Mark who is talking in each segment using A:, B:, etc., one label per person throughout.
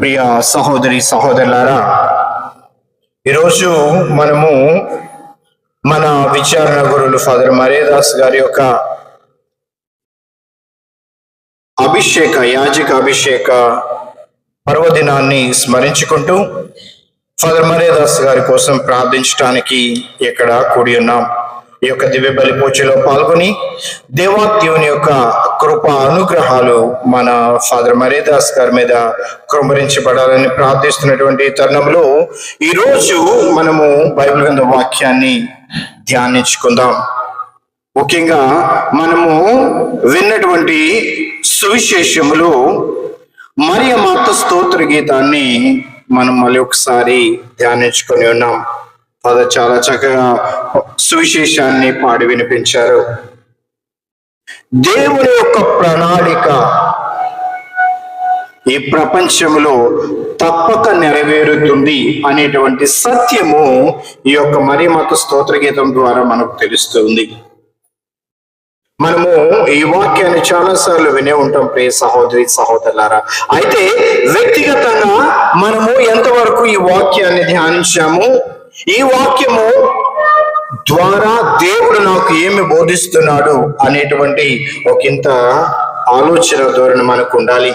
A: ప్రియ సహోదరి సహోదరులారా ఈరోజు మనము మన విచారణ గురువులు ఫాదర్ మరేదాస్ గారి యొక్క అభిషేక యాజక అభిషేక పర్వదినాన్ని స్మరించుకుంటూ ఫాదర్ మరేదాస్ గారి కోసం ప్రార్థించడానికి ఇక్కడ కూడి ఉన్నాం. ఈ యొక్క దివ్య బలి పూజలో పాల్గొని దేవాదేవుని యొక్క కృప అనుగ్రహాలు మన ఫాదర్ మరేదాస్ గారి మీద కృమరించబడాలని ప్రార్థిస్తున్నటువంటి తరుణంలో ఈరోజు మనము బైబిల్ గ్రంథ వాక్యాన్ని ధ్యానించుకుందాం. ముఖ్యంగా మనము విన్నటువంటి సువిశేషములు మరియ మాత స్తోత్ర గీతాన్ని మనం మళ్ళీ ఒకసారి ధ్యానించుకొని ఉన్నాం. పద చాలా చక్కగా సువిశేషాన్ని పాడి వినిపించారు. దేవుని యొక్క ప్రణాళిక ఈ ప్రపంచంలో తప్పక నెరవేరుతుంది అనేటువంటి సత్యము ఈ యొక్క మరియమాత స్తోత్ర గీతం ద్వారా మనకు తెలుస్తుంది. మనము ఈ వాక్యాన్ని చాలా సార్లు వినే ఉంటాం ప్రే సహోదరి సహోదరులారా. అయితే వ్యక్తిగతంగా మనము ఎంతవరకు ఈ వాక్యాన్ని ధ్యానించాము? ఈ వాక్యము ద్వారా దేవుడు నాకు ఏమి బోధిస్తున్నాడు అనేటువంటి ఒకంత ఆలోచన ధోరణి మనకు ఉండాలి.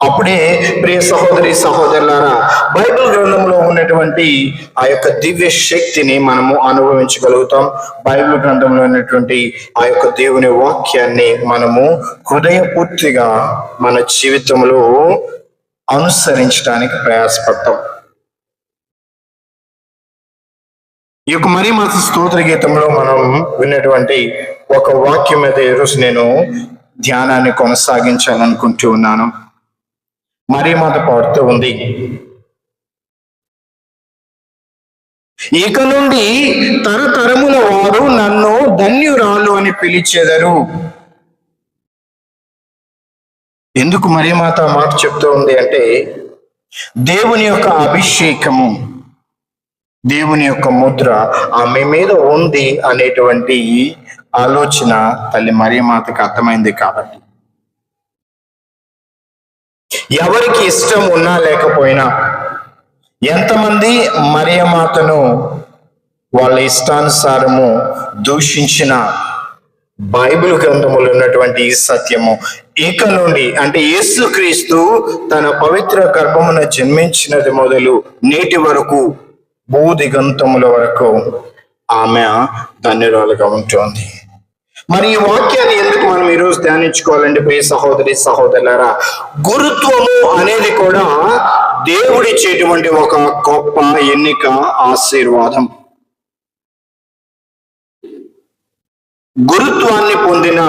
A: అప్పుడే ప్రియ సహోదరి సహోదరులారా బైబిల్ గ్రంథంలో ఉన్నటువంటి ఆ యొక్క దివ్య శక్తిని మనము అనుభవించగలుగుతాం. బైబిల్ గ్రంథంలో ఉన్నటువంటి ఆ యొక్క దేవుని వాక్యాన్ని మనము హృదయపూర్తిగా మన జీవితంలో అనుసరించడానికి ప్రయాసపడతాం. ఈ యొక్క మరీ మాత స్తోత్ర గీతంలో మనం విన్నటువంటి ఒక వాక్యం మీద ఈరోజు నేను ధ్యానాన్ని కొనసాగించాలనుకుంటూ ఉన్నాను. మరీ మాత పాడుతూ ఉంది. ఇక నుండి తరతరముల వారు నన్ను ధన్యురాలు అని పిలిచేదరు. ఎందుకు మరీ మాత మాట చెప్తూ ఉంది అంటే దేవుని యొక్క అభిషేకము. దేవుని యొక్క ముద్ర ఆమె మీద ఉంది అనేటువంటి ఆలోచన తల్లి మరియమాతకి అర్థమైంది కాబట్టి. ఎవరికి ఇష్టం ఉన్నా లేకపోయినా ఎంతమంది మరియమాతను వాళ్ళ ఇష్టానుసారము దూషించిన బైబిల్ గ్రంథములు ఉన్నటువంటి ఈ సత్యము ఇక నుండి అంటే యేసుక్రీస్తు తన పవిత్ర గర్భమున జన్మించినది మొదలు నేటి వరకు భూదిగంతముల వరకు ఆమె ధన్యురాలుగా ఉంటుంది. మరి ఈ వాక్యాన్ని ఎందుకు మనం ఈరోజు ధ్యానించుకోవాలండి ప్రియ సహోదరి సహోదరులరా గురుత్వము అనేది కూడా దేవుడిచ్చేటువంటి ఒక గొప్ప ఎన్నిక ఆశీర్వాదం. గురుత్వాన్ని పొందిన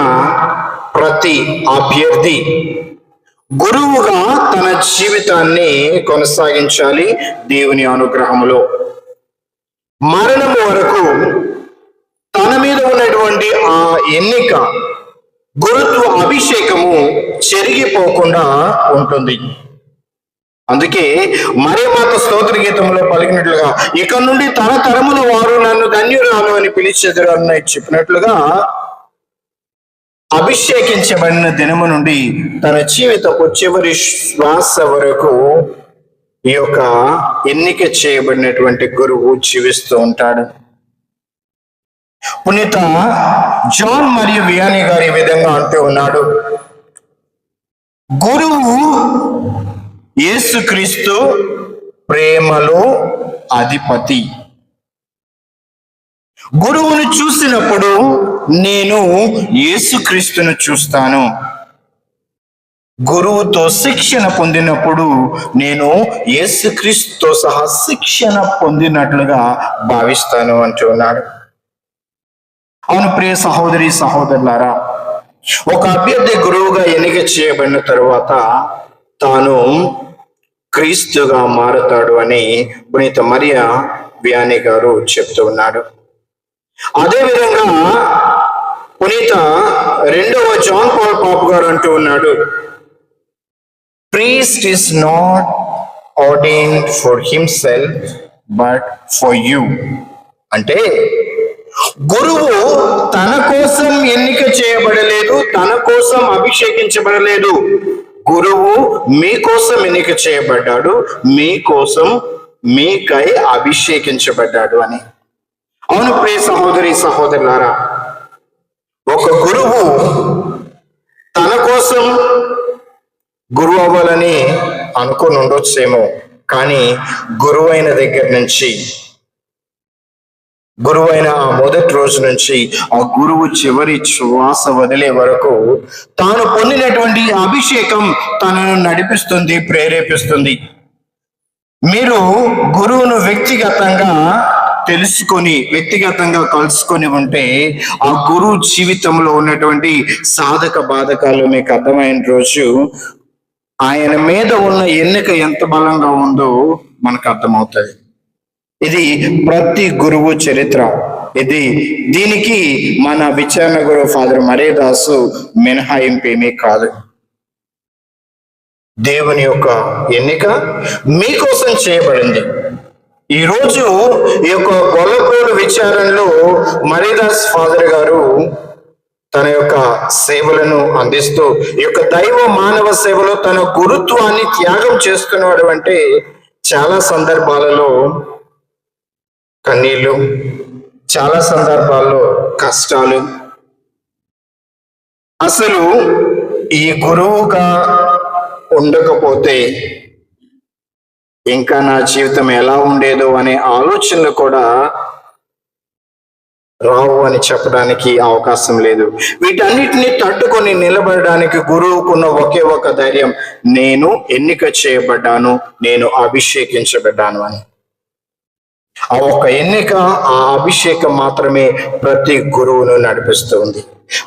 A: ప్రతి అభ్యర్థి గురువుగా తన జీవితాన్ని కొనసాగించాలి దేవుని అనుగ్రహంలో మరణము వరకు తన మీద ఉన్నటువంటి ఆ ఎన్నిక గురుత్వ అభిషేకము చెరిగిపోకుండా ఉంటుంది. అందుకే మరే మాత స్తోత్ర గీతంలో పలికినట్లుగా ఇక నుండి తరతరముల వారు నన్ను ధన్యురాలు అని పిలిచెదరు చెప్పినట్లుగా అభిషేకించబడిన దినము నుండి తన జీవితపు చివరి శ్వాస వరకు ఈ యొక్క ఎన్నిక చేయబడినటువంటి గురువు జీవిస్తూ ఉంటాడు. పునీత జాన్ మరియు వియాని గారు ఈ విధంగా అంటూ ఉన్నాడు. గురువు యేసుక్రీస్తు ప్రేమలో అధిపతి. గురువును చూసినప్పుడు నేను యేసుక్రీస్తును చూస్తాను. గురువుతో శిక్షణ పొందినప్పుడు నేను యేసుక్రీస్తుతో సహా శిక్షణ పొందినట్లుగా భావిస్తాను అంటున్నాడు అవును ప్రియ సహోదరి సహోదరులారా ఒక అభ్యర్థి గురువుగా ఎన్నిక చేయబడిన తరువాత తాను క్రీస్తుగా మారుతాడు అని పునీత మరియా వ్యాని గారు చెప్తూ ఉన్నాడు అదేవిధంగా పునీత రెండవ జాన్ పాల్ పాప్ గారు అంటూ ఉన్నాడు. Priest is not ordained for himself but for you. అంటే గురువు తన కోసం ఎన్నిక చేయబడలేదు తన కోసం అభిషేకించబడలేదు. గురువు మీకోసం ఎన్నిక చేయబడ్డాడు మీకోసం మీకై అభిషేకించబడ్డాడు అని. అవును ప్రియ సహోదరి సహోదరులారా ఒక గురువు తన కోసం గురువు అవ్వాలని అనుకుని ఉండొచ్చేమో కానీ గురువైన దగ్గర నుంచి గురువైన ఆ మొదటి రోజు నుంచి ఆ గురువు చివరి శ్వాస వదిలే వరకు తాను పొందినటువంటి అభిషేకం తనను నడిపిస్తుంది ప్రేరేపిస్తుంది. మీరు గురువును వ్యక్తిగతంగా తెలుసుకొని వ్యక్తిగతంగా కలుసుకొని ఉంటే ఆ గురువు జీవితంలో ఉన్నటువంటి సాధక బాధకాలు మీకు అర్థమైన రోజు ఆయన మీద ఉన్న ఎన్నిక ఎంత బలంగా ఉందో మనకు అర్థమవుతుంది. ఇది ప్రతి గురువు చరిత్ర. ఇది దీనికి మన విచారణ గురువు ఫాదర్ మరేదాసు మినహాయింపేమీ కాదు. దేవుని యొక్క ఎన్నిక మీకోసం చేయబడింది. ఈ రోజు ఈ యొక్క గొల్లపూరు విచారణలో మరేదాస్ ఫాదర్ గారు తన యొక్క సేవలను అందిస్తూ ఈ యొక్క దైవ మానవ సేవలో తన గురుత్వాన్ని త్యాగం చేస్తున్నాడు అంటే చాలా సందర్భాలలో కన్నీళ్ళు చాలా సందర్భాల్లో కష్టాలు. అసలు ఈ గురువుగా ఉండకపోతే ఇంకా నా జీవితం ఎలా ఉండేదో అనే ఆలోచనలు కూడా రావు అని చెప్పడానికి అవకాశం లేదు. వీటన్నిటిని తట్టుకొని నిలబడడానికి గురువుకున్న ఒకే ఒక ధైర్యం నేను ఎన్నిక చేయబడ్డాను నేను అభిషేకించబడ్డాను అని. ఆ ఒక్క ఎన్నిక ఆ అభిషేకం మాత్రమే ప్రతి గురువును నడిపిస్తుంది.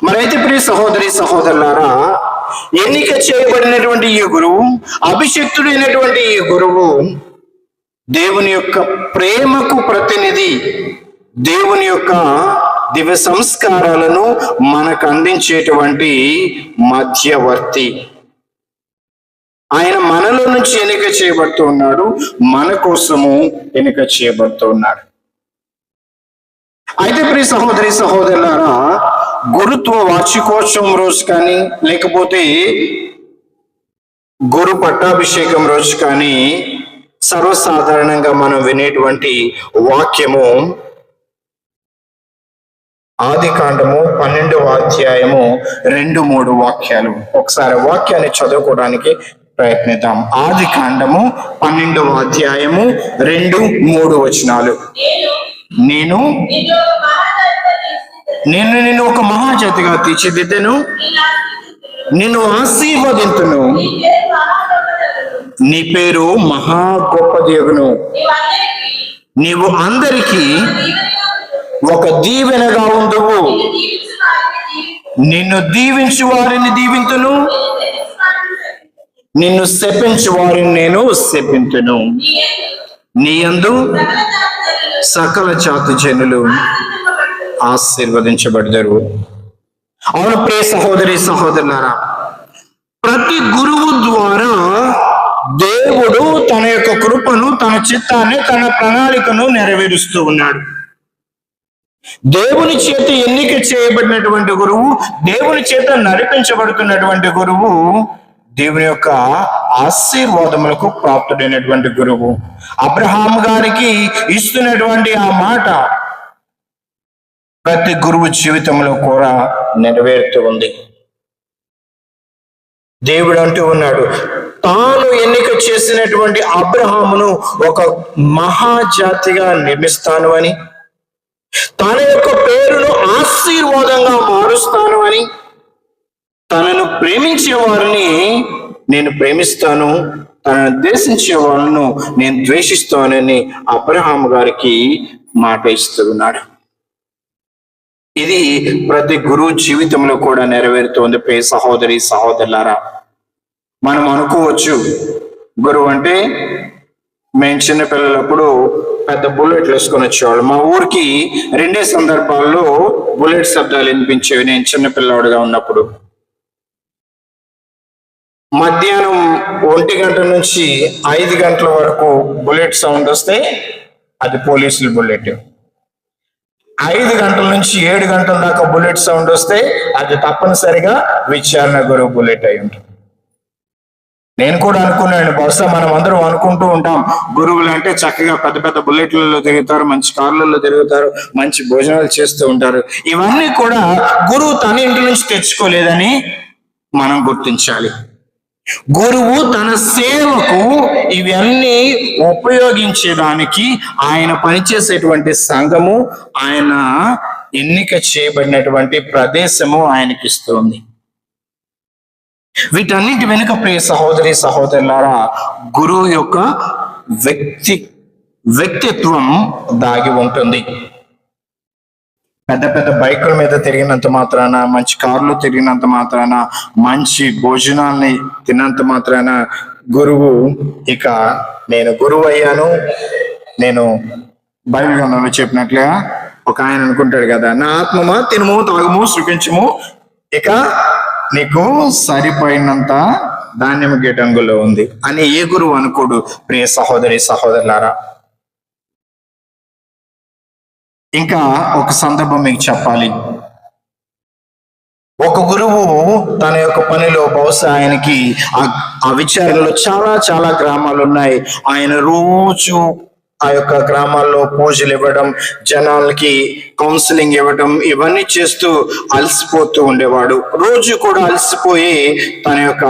A: మరైతే ప్రియ సహోదరి సహోదరులారా ఎన్నిక చేయబడినటువంటి ఈ గురువు అభిషక్తుడైనటువంటి ఈ గురువు దేవుని యొక్క ప్రేమకు ప్రతినిధి దేవుని యొక్క దివ్య సంస్కారాలను మనకు అందించేటువంటి మధ్యవర్తి. ఆయన మనలో నుంచి ఎన్నిక చేయబడుతూ ఉన్నాడు మన కోసము ఎన్నిక చేయబడుతూ ఉన్నాడు. అయితే ప్రియ సహోదరి సహోదరులారా గురుత్వ వార్షికోత్సవం రోజు కానీ లేకపోతే గురు పట్టాభిషేకం రోజు కానీ సర్వసాధారణంగా మనం వినేటువంటి వాక్యము ఆది కాండము పన్నెండవ అధ్యాయము రెండు మూడు వాక్యాలు. ఒకసారి వాక్యాన్ని చదువుకోవడానికి ప్రయత్నిద్దాం. ఆది కాండము పన్నెండవ అధ్యాయము రెండు మూడు వచనాలు.
B: నేను
A: నేను
B: నిన్ను
A: నేను ఒక మహాజాతిగా తీర్చిదిద్దెను. నిన్ను ఆశీర్వదింతును. నీ పేరు మహా గొప్ప దేవును నీవు అందరికీ ఒక దీవెనగా ఉండువు నిన్ను దీవించు వారిని దీవింతును. నిన్ను శపించు వారిని నేను శపింతును. నీ అందు సకల జాతి జనులు ఆశీర్వదించబడతారు అవును ప్రియ సహోదరి సహోదరులారా ప్రతి గురువు ద్వారా దేవుడు తన యొక్క కృపను తన చిత్తాన్ని తన ప్రణాళికను నెరవేరుస్తూ ఉన్నాడు. దేవుని చేత ఎన్నిక చేయబడినటువంటి గురువు దేవుని చేత నడిపించబడుతున్నటువంటి గురువు దేవుని యొక్క ఆశీర్వాదములకు ప్రాప్తుడైనటువంటి గురువు. అబ్రహాం గారికి ఇస్తున్నటువంటి ఆ మాట ప్రతి గురువు జీవితంలో కూడా నెరవేరుతూ ఉంది. దేవుడు అంటూ ఉన్నాడు తాను ఎన్నిక చేసినటువంటి అబ్రహామును ఒక మహాజాతిగా నిర్మిస్తాను అని. తన యొక్క పేరును ఆశీర్వాదంగా మారుస్తాను అని తనను ప్రేమించే వారిని నేను ప్రేమిస్తాను తనను ద్వేషించే వాళ్ళను నేను ద్వేషిస్తానని అబ్రహాం గారికి మాట ఇస్తున్నాడు ఇది ప్రతి గురువు జీవితంలో కూడా నెరవేరుతోంది. ప్రే సహోదరి సహోదరులారా మనం అనుకోవచ్చు గురువు అంటే మేము చిన్నపిల్లలప్పుడు పెద్ద బుల్లెట్లు వేసుకొని వచ్చేవాళ్ళు. మా ఊరికి రెండే సందర్భాల్లో బుల్లెట్ శబ్దాలు వినిపించేవి. నేను చిన్నపిల్లవాడిగా ఉన్నప్పుడు. మధ్యాహ్నం ఒంటి గంట నుంచి ఐదు గంటల వరకు బుల్లెట్ సౌండ్ వస్తే అది పోలీసుల బుల్లెట్. ఐదు గంటల నుంచి ఏడు గంటల దాకా బుల్లెట్ సౌండ్ వస్తే అది తప్పనిసరిగా విచారణ గురువు బుల్లెట్ అయి ఉంటుంది. నేను కూడా అనుకున్నాను బహుశా మనం అందరం అనుకుంటూ ఉంటాం గురువులు అంటే చక్కగా పెద్ద పెద్ద బుల్లెట్లలో తిరుగుతారు మంచి కార్లలో తిరుగుతారు మంచి భోజనాలు చేస్తూ ఉంటారు. ఇవన్నీ కూడా గురువు తన ఇంటి నుంచి తెచ్చుకోలేదని మనం గుర్తించాలి. గురువు తన సేవకు ఇవన్నీ ఉపయోగించేదానికి ఆయన పనిచేసేటువంటి సంఘము ఆయన ఎన్నిక చేయబడినటువంటి ప్రదేశము ఆయనకిస్తుంది. వీటన్నిటి వెనుక ప్రియ సహోదరి సహోదరులారా గురువు యొక్క వ్యక్తి వ్యక్తిత్వం దాగి ఉంటుంది. పెద్ద పెద్ద బైకుల మీద తిరిగినంత మాత్రాన మంచి కార్లు తిరిగినంత మాత్రాన మంచి భోజనాల్ని తిన్నంత మాత్రాన గురువు ఇక నేను గురువు అయ్యాను నేను బైబిల్ గ్రంథంలో చెప్పినట్లుగా ఒక ఆయన అనుకుంటాడు కదా నా ఆత్మమా తినుము తాగము సృపించము ఇక నీకు సరిపోయినంత ధాన్యం గిటంగులో ఉంది అని ఏ గురువు అనుకోడు ప్రియ సహోదరి సహోదరులారా. ఇంకా ఒక సందర్భం మీకు చెప్పాలి. ఒక గురువు తన యొక్క పనిలో బహుశా ఆయనకి ఆ- ఆ విచారణలో చాలా చాలా గ్రామాలు ఉన్నాయి. ఆయన రోజు ఆ యొక్క గ్రామాల్లో పూజలు ఇవ్వడం జనాలకి కౌన్సిలింగ్ ఇవ్వడం ఇవన్నీ చేస్తూ అలసిపోతూ ఉండేవాడు. రోజు కూడా అలసిపోయి తన యొక్క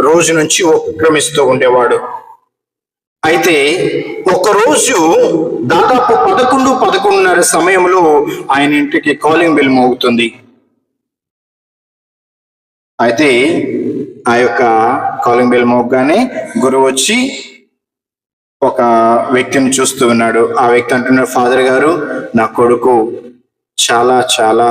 A: రోజు నుంచి ఉపక్రమిస్తూ ఉండేవాడు. అయితే ఒకరోజు దాదాపు పదకొండు పదకొండున్నర సమయంలో ఆయన ఇంటికి కాలింగ్ బిల్ మోగుతుంది. అయితే ఆ యొక్క కాలింగ్ బిల్ మోగగానే గురువు వచ్చి ఒక వ్యక్తిని చూస్తూ ఉన్నాడు. ఆ వ్యక్తి అంటున్నాడు ఫాదర్ గారు నా కొడుకు చాలా చాలా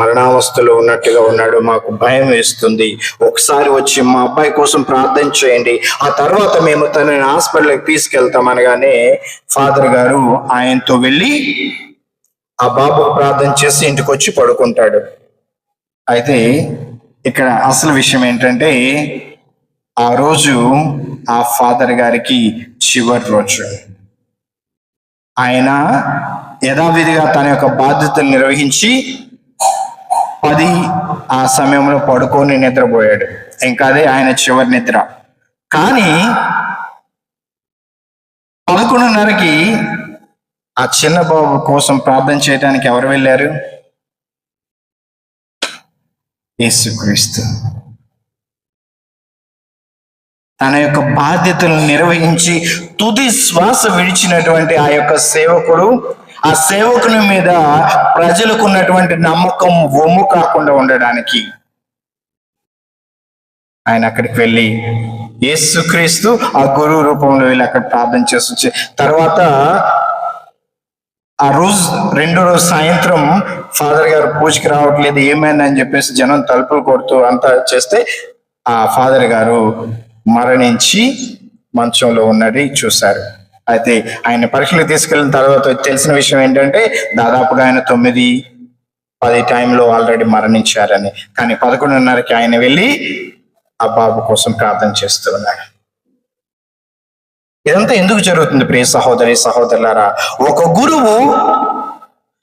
A: మరణావస్థలో ఉన్నట్టుగా ఉన్నాడు. మాకు భయం వేస్తుంది. ఒకసారి వచ్చి మా అబ్బాయి కోసం ప్రార్థన చేయండి. ఆ తర్వాత మేము తనని హాస్పిటల్కి తీసుకెళ్తాం అనగానే ఫాదర్ గారు ఆయనతో వెళ్ళి ఆ బాబు ప్రార్థన చేసి ఇంటికి వచ్చి పడుకుంటాడు. అయితే ఇక్కడ అసలు విషయం ఏంటంటే ఆ రోజు ఆ ఫాదర్ గారికి చివరి రోజు. ఆయన యథావిధిగా తన యొక్క బాధ్యతలు నిర్వహించి పది ఆ సమయంలో పడుకొని నిద్రపోయాడు. ఇంకా అదే ఆయన చివరి నిద్ర. కానీ పదకొండున్నరకి ఆ చిన్న బాబు కోసం ప్రార్థన చేయడానికి ఎవరు వెళ్ళారు? యేసుక్రీస్తు. తన యొక్క బాధ్యతలను నిర్వహించి తుది శ్వాస విడిచినటువంటి ఆ యొక్క సేవకుడు ఆ సేవకుని మీద ప్రజలకు ఉన్నటువంటి నమ్మకం ఒమ్ము కాకుండా ఉండడానికి ఆయన అక్కడికి వెళ్ళి యేసుక్రీస్తు ఆ గురువు రూపంలో వెళ్ళి అక్కడ ప్రార్థన చేసి వచ్చి తర్వాత ఆ రోజు రెండో రోజు సాయంత్రం ఫాదర్ గారు పూజకి రావట్లేదు ఏమైందని చెప్పేసి జనం తలుపులు కొడుతూ అంతా చేస్తే ఆ ఫాదర్ గారు మరణించి మంచంలో ఉన్నది చూశారు. అయితే ఆయన పరీక్షలు తీసుకెళ్ళిన తర్వాత తెలిసిన విషయం ఏంటంటే దాదాపుగా ఆయన తొమ్మిది పది టైంలో ఆల్రెడీ మరణించారని. కానీ పదకొండున్నరకి ఆయన వెళ్ళి ఆ బాబు కోసం ప్రార్థన చేస్తూ ఉన్నాడు. ఇదంతా ఎందుకు జరుగుతుంది ప్రియ సహోదరి సహోదరులారా? ఒక గురువు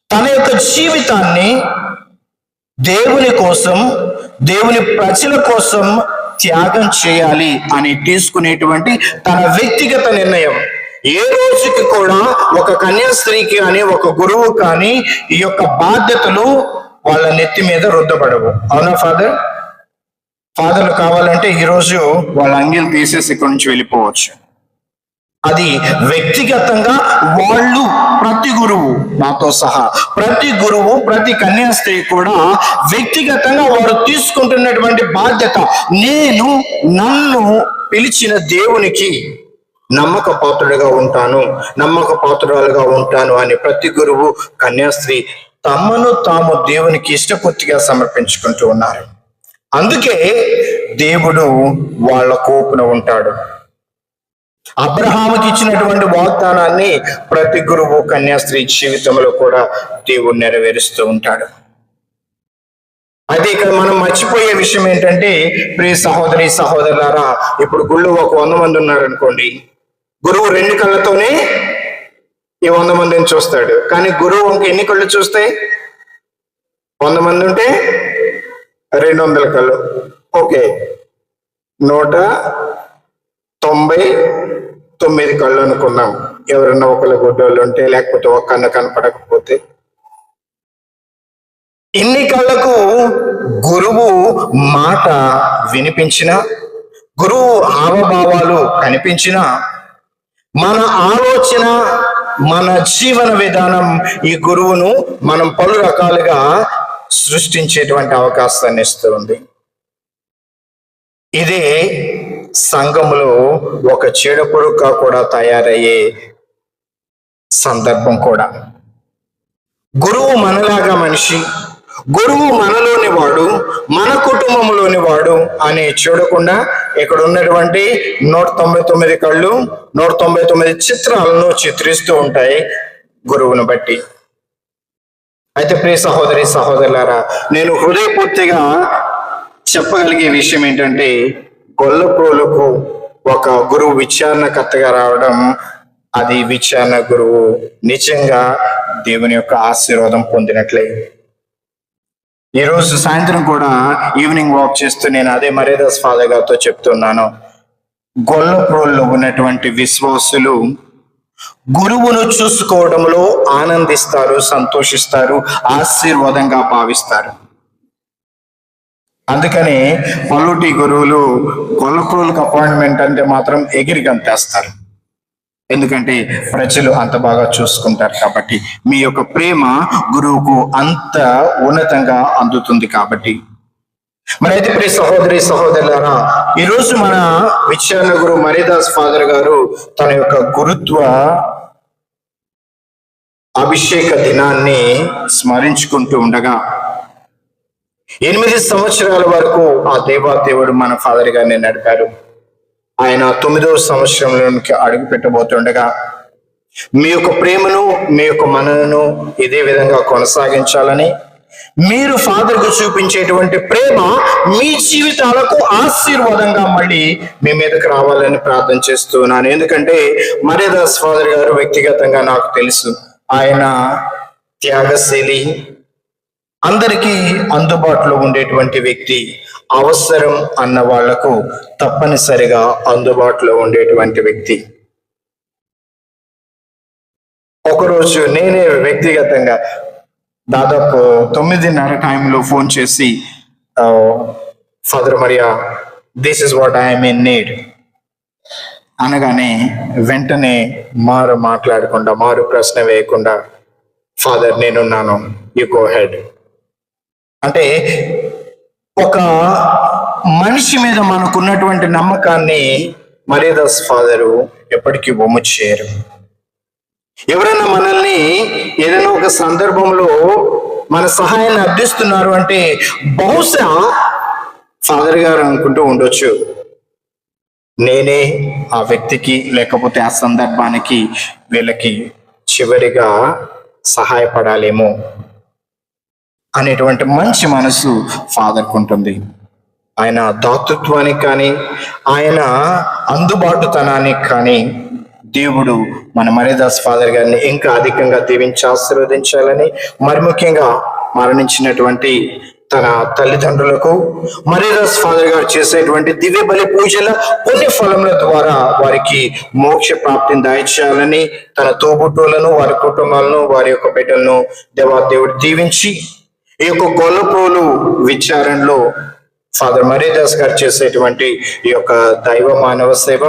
A: తన యొక్క జీవితాన్ని దేవుని కోసం దేవుని ప్రజల కోసం త్యాగం చేయాలి అని తీసుకునేటువంటి తన వ్యక్తిగత నిర్ణయం. ఏ రోజుకి కూడా ఒక కన్యాస్త్రీకి కానీ ఒక గురువు కానీ ఈ యొక్క బాధ్యతలు వాళ్ళ నెత్తి మీద రుద్దపడవు అవునా ఫాదర్? ఫాదర్లు కావాలంటే ఈ రోజు వాళ్ళ అంగీలు తీసేసి ఇక్కడి నుంచి వెళ్ళిపోవచ్చు. అది వ్యక్తిగతంగా వాళ్ళు ప్రతి గురువు నాతో సహా ప్రతి గురువు ప్రతి కన్యాస్త్రీ కూడా వ్యక్తిగతంగా వారు తీసుకుంటున్నటువంటి బాధ్యత నేను నన్ను పిలిచిన దేవునికి నమ్మక పాత్రుడిగా ఉంటాను నమ్మక పాత్రురాలుగా ఉంటాను అని ప్రతి గురువు కన్యాస్త్రీ తమను తాము దేవునికి ఇష్టపూర్తిగా సమర్పించుకుంటూ ఉన్నారు. అందుకే దేవుడు వాళ్ళ కోపున ఉంటాడు. అబ్రహాముకి ఇచ్చినటువంటి వాగ్దానాన్ని ప్రతి గురువు కన్యాస్త్రీ జీవితంలో కూడా దేవుడు నెరవేరుస్తూ ఉంటాడు. అయితే ఇక్కడ మనం మర్చిపోయే విషయం ఏంటంటే ప్రియ సహోదరి సహోదరులారా ఇప్పుడు గుళ్ళు ఒక వంద మంది ఉన్నారనుకోండి. గురువు రెండు కళ్ళతోనే ఈ వంద మందిని చూస్తాడు. కానీ గురువు ఇంక ఎన్ని కళ్ళు చూస్తాయి వంద మంది ఉంటే రెండు వందల కళ్ళు. ఓకే. నూట తొంభై తొమ్మిది కళ్ళు అనుకున్నాం. ఎవరన్నా ఒకళ్ళ గుడ్డోళ్ళు ఉంటే లేకపోతే ఒక కన్ను కనపడకపోతే. ఇన్ని కళ్ళకు గురువు మాట వినిపించిన గురువు హావభావాలు కనిపించిన మన ఆలోచన మన జీవన విధానం ఈ గురువును మనం పలు రకాలుగా సృష్టించేటువంటి అవకాశాన్ని ఇస్తుంది ఇదే సంఘంలో ఒక చెడుపురుగా కూడా తయారయ్యే సందర్భం కూడా. గురువు మనలాగా మనిషి గురువు మనలోని వాడు మన కుటుంబంలోని వాడు అని చూడకుండా ఇక్కడ ఉన్నటువంటి నూట తొంభై తొమ్మిది కళ్ళు నూట తొంభై తొమ్మిది చిత్రాలను చిత్రిస్తూ ఉంటాయి గురువును బట్టి. అయితే ప్రియ సహోదరి సహోదరులారా నేను హృదయపూర్తిగా చెప్పగలిగే విషయం ఏంటంటే గొల్లప్రోలకు ఒక గురువు విచారణకర్తగా రావడం అది విచారణ గురువు నిజంగా దేవుని యొక్క ఆశీర్వాదం పొందినట్లే. ఈరోజు సాయంత్రం కూడా ఈవినింగ్ వాక్ చేస్తూ నేను అదే మరేదాస్ ఫాదర్ గారితో చెప్తున్నాను. గొల్లప్రోల్లో ఉన్నటువంటి విశ్వాసులు గురువును చూసుకోవడంలో ఆనందిస్తారు సంతోషిస్తారు ఆశీర్వాదంగా భావిస్తారు. అందుకని పలుటి గురువులు గొల్లప్రోలకు అపాయింట్మెంట్ అంటే మాత్రం ఎగిరి గంతేస్తారు. ఎందుకంటే ప్రజలు అంత బాగా చూసుకుంటారు కాబట్టి మీ యొక్క ప్రేమ గురువుకు అంత ఉన్నతంగా అందుతుంది కాబట్టి. మరి అయితే ప్రియ సహోదరి సహోదరులారా ఈరోజు మన విచారణ గురు మరిదాస్ ఫాదర్ గారు తన యొక్క గురుత్వ అభిషేక దినాన్ని స్మరించుకుంటూ ఉండగా ఎనిమిది సంవత్సరాల వరకు ఆ దేవాదేవుడు మన ఫాదర్ గారిని నడిపారు ఆయన తొమ్మిదవ సంవత్సరంలోనికి అడుగు పెట్టబోతుండగా మీ యొక్క ప్రేమను మీ యొక్క మనను ఇదే విధంగా కొనసాగించాలని మీరు ఫాదర్కు చూపించేటువంటి ప్రేమ మీ జీవితాలకు ఆశీర్వాదంగా మళ్ళీ మీ మీదకి రావాలని ప్రార్థన చేస్తున్నాను. ఎందుకంటే మర్యాదాస్ ఫాదర్ గారు వ్యక్తిగతంగా నాకు తెలుసు. ఆయన త్యాగశీలి అందరికీ అందుబాటులో ఉండేటువంటి వ్యక్తి అవసరం అన్న వాళ్ళకు తప్పనిసరిగా అందుబాటులో ఉండేటువంటి వ్యక్తి. ఒకరోజు నేనే వ్యక్తిగతంగా దాదాపు తొమ్మిదిన్నర టైంలో ఫోన్ చేసి father Maria this is what I'm in need. అనగానే వెంటనే మారు మాట్లాడకుండా మారు ప్రశ్న వేయకుండా ఫాదర్ నేనున్నాను యు గో హెడ్. అంటే ఒక మనిషి మీద మనకున్నటువంటి నమ్మకాన్ని మర్యాదాస్ ఫాదరు ఎప్పటికీ బొమ్మ చేయరు. ఎవరైనా మనల్ని ఏదైనా ఒక సందర్భంలో మన సహాయాన్ని అర్థిస్తున్నారు అంటే బహుశా ఫాదర్ గారు అనుకుంటూ ఉండొచ్చు. నేనే ఆ వ్యక్తికి లేకపోతే ఆ సందర్భానికి వీళ్ళకి చివరిగా సహాయపడాలేమో. అనేటువంటి మంచి మనసు ఫాదర్కు ఉంటుంది. ఆయన దాతృత్వానికి కానీ ఆయన అందుబాటుతనానికి కానీ దేవుడు మన మరిదాస్ ఫాదర్ గారిని ఇంకా అధికంగా దీవించి ఆశీర్వదించాలని మరి ముఖ్యంగా మరణించినటువంటి తన తల్లిదండ్రులకు మరేదాస్ ఫాదర్ గారు చేసేటువంటి దివ్య బలి పూజల పుణ్య ఫలముల ద్వారా వారికి మోక్ష ప్రాప్తిని దయచేయాలని తన తోబుట్టువులను వారి కుటుంబాలను వారి యొక్క బిడ్డలను దేవా దేవుడు దీవించి ఈ యొక్క కొలపోలు విచారణలో ఫాదర్ మరేదాస్ గారు చేసేటువంటి ఈ యొక్క దైవ మానవ సేవ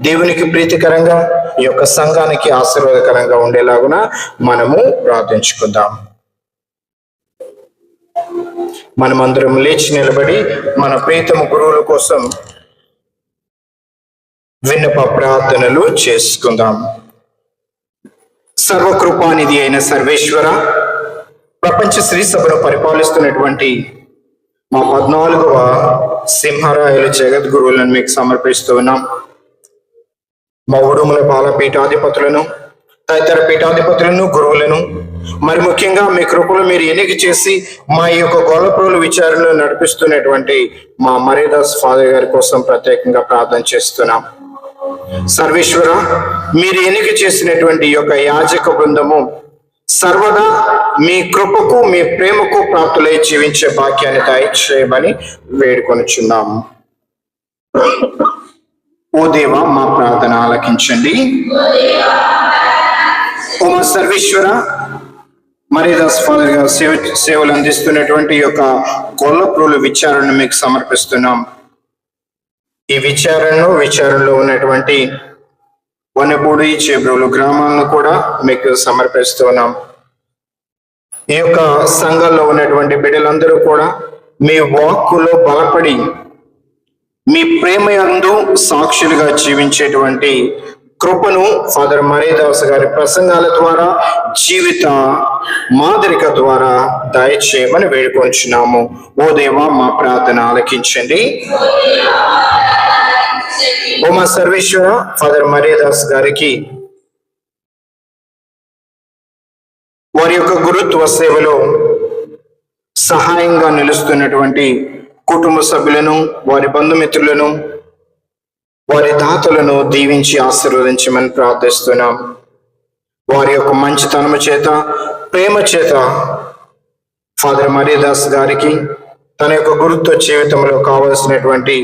A: దేవునికి ప్రీతికరంగా ఈ యొక్క సంఘానికి ఆశీర్వాదకరంగా ఉండేలాగున మనము ప్రార్థించుకుందాం. మనమందరం లేచి నిలబడి మన ప్రీతము గురువుల కోసం విన్నప ప్రార్థనలు చేసుకుందాం. సర్వకృపానిధి అయిన సర్వేశ్వర ప్రపంచ శ్రీ సభను పరిపాలిస్తున్నటువంటి మా పద్నాలుగవ సింహరాయలు జగద్గురువులను మీకు సమర్పిస్తూ ఉన్నాం. మా ఉడుముల బాల పీఠాధిపతులను తదితర పీఠాధిపతులను గురువులను మరి ముఖ్యంగా మీ కృపలు మీరు ఎన్నిక చేసి మా ఈ యొక్క గొల్లప్రోలు విచారణలో నడిపిస్తున్నటువంటి మా మరీదాస్ ఫాదర్ గారి కోసం ప్రత్యేకంగా ప్రార్థన చేస్తున్నాం. సర్వేశ్వర మీరు ఎన్నిక చేసినటువంటి యొక్క యాజక బృందము సర్వదా మీ కృపకు మీ ప్రేమకు ప్రాప్తులై జీవించే భాగ్యాన్ని దయచేయమని వేడుకొనుచున్నాము ఓ దేవా మా ప్రార్థన ఆలకించండి. ఓ మా సర్వేశ్వర మరీదాస్ ఫాదర్ గారు సేవ సేవలు అందిస్తున్నటువంటి యొక్క గొల్లప్రోలు విచారణను మీకు సమర్పిస్తున్నాం. ఈ విచారణను విచారణలో ఉన్నటువంటి వనపూడి చేబ్రోలు గ్రామాలను కూడా మీకు సమర్పిస్తున్నాం. ఈ యొక్క సంఘంలో ఉన్నటువంటి బిడ్డలందరూ కూడా మీ వాక్కులో బలపడి మీ ప్రేమ యందు సాక్షులుగా జీవించేటువంటి కృపను ఫాదర్ మరీదాస్ గారి ప్రసంగాల ద్వారా జీవిత మాదిరిక ద్వారా దయచేయమని వేడుకొంచున్నాము. ఓ దేవా మా ప్రార్థన ఆలకించండి. ఓ మా సర్వేశ్వర ఫాదర్ మరీదాస్ గారికి వారి యొక్క గురుత్వ సేవలో సహాయంగా నిలుస్తున్నటువంటి కుటుంబ సభ్యులను వారి బంధుమిత్రులను వారి దాతలను దీవించి ఆశీర్వదించమని ప్రార్థిస్తున్నాం. వారి యొక్క మంచితనము చేత ప్రేమ చేత ఫాదర్ మరీదాస్ గారికి తన యొక్క గురుత్వ జీవితంలో కావలసినటువంటి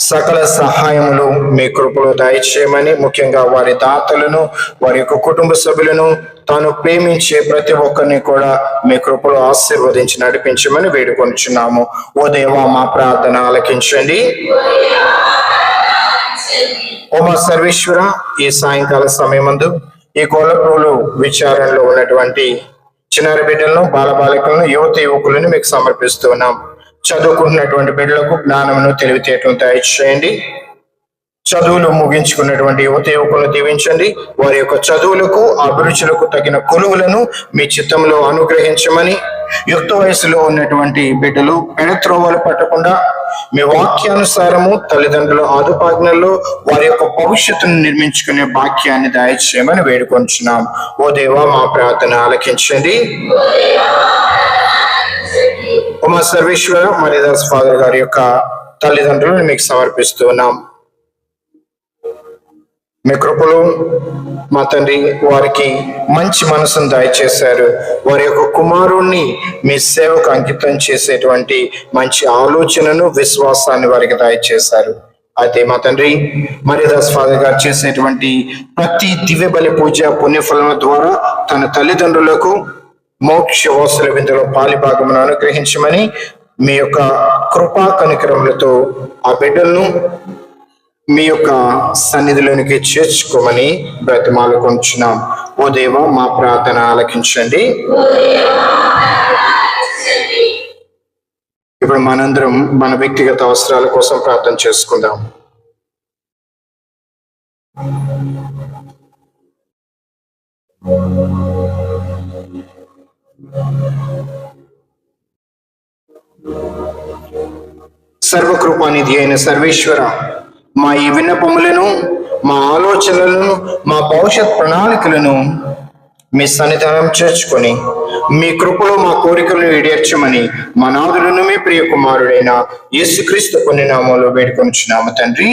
A: సకల సహాయములు మీ కృపలో దయచేయమని ముఖ్యంగా వారి దాతలను వారి యొక్క కుటుంబ సభ్యులను తాను ప్రేమించే ప్రతి ఒక్కరిని కూడా మీ కృపలో ఆశీర్వదించి నడిపించమని వేడుకొనిచున్నాము. ఓ దేవా మా ప్రార్థన ఆలకించండి. ఓ మా సర్వేశ్వర ఈ సాయంకాల సమయమందు ఈ గోలపులు విచారణలో ఉన్నటువంటి చిన్నారి బిడ్డలను బాలబాలికలను యువత యువకులను మీకు సమర్పిస్తున్నాం చదువుకుంటున్నటువంటి బిడ్డలకు జ్ఞానమును తెలివితేటలను దయచేయండి చదువులు ముగించుకున్నటువంటి యువత యువకులను దీవించండి. వారి యొక్క చదువులకు అభిరుచులకు తగిన కొలువులను మీ చిత్తంలో అనుగ్రహించమని యుక్త వయసులో ఉన్నటువంటి బిడ్డలు పెడత్రోవలు పట్టకుండా మీ వాక్యానుసారము తల్లిదండ్రుల ఆదుపాజ్ఞల్లో వారి యొక్క భవిష్యత్తును నిర్మించుకునే వాక్యాన్ని దయచేయమని వేడుకొంచున్నాం. ఓ దేవా మా ప్రార్థన ఆలకించండి. ఉమా సర్వేశ్వర మణిదాస్ ఫాదర్ గారి యొక్క తల్లిదండ్రులను మీకు సమర్పిస్తున్నాం మీ కృపలు మా తండ్రి వారికి మంచి మనసును దయచేశారు. వారి యొక్క కుమారుణ్ణి మీ సేవకు అంకితం చేసేటువంటి మంచి ఆలోచనను విశ్వాసాన్ని వారికి దయచేశారు. అయితే మా తండ్రి మరిదాస్ ఫాదర్ గారు చేసేటువంటి ప్రతి దివ్య బలి పూజ పుణ్యఫలం ద్వారా తన తల్లిదండ్రులకు మోక్ష వస్తుల విందులో పాలిభాగమును అనుగ్రహించమని మీ యొక్క కృపా కనికరములతో ఆ బిడ్డలను మీ యొక్క సన్నిధిలోనికి చేర్చుకోమని బ్రతిమాలు కొంచున్నాం. ఓ దేవ మా ప్రార్థన ఆలకించండి. ఇప్పుడు మనందరం మన వ్యక్తిగత అవసరాల కోసం ప్రార్థన చేసుకుందాం. సర్వకృపానిధి అయిన సర్వేశ్వర మా ఈ విన్నపములను మా ఆలోచనలను మా భవిష్యత్ ప్రణాళికలను మీ సన్నిధానం చేర్చుకొని మీ కృపలో మా కోరికలను ఈడేర్చమని మా నాదులను మీ ప్రియ కుమారుడైన యేసుక్రీస్తు కొన్ని నామంలో వేడుకొనిచున్నాము తండ్రి.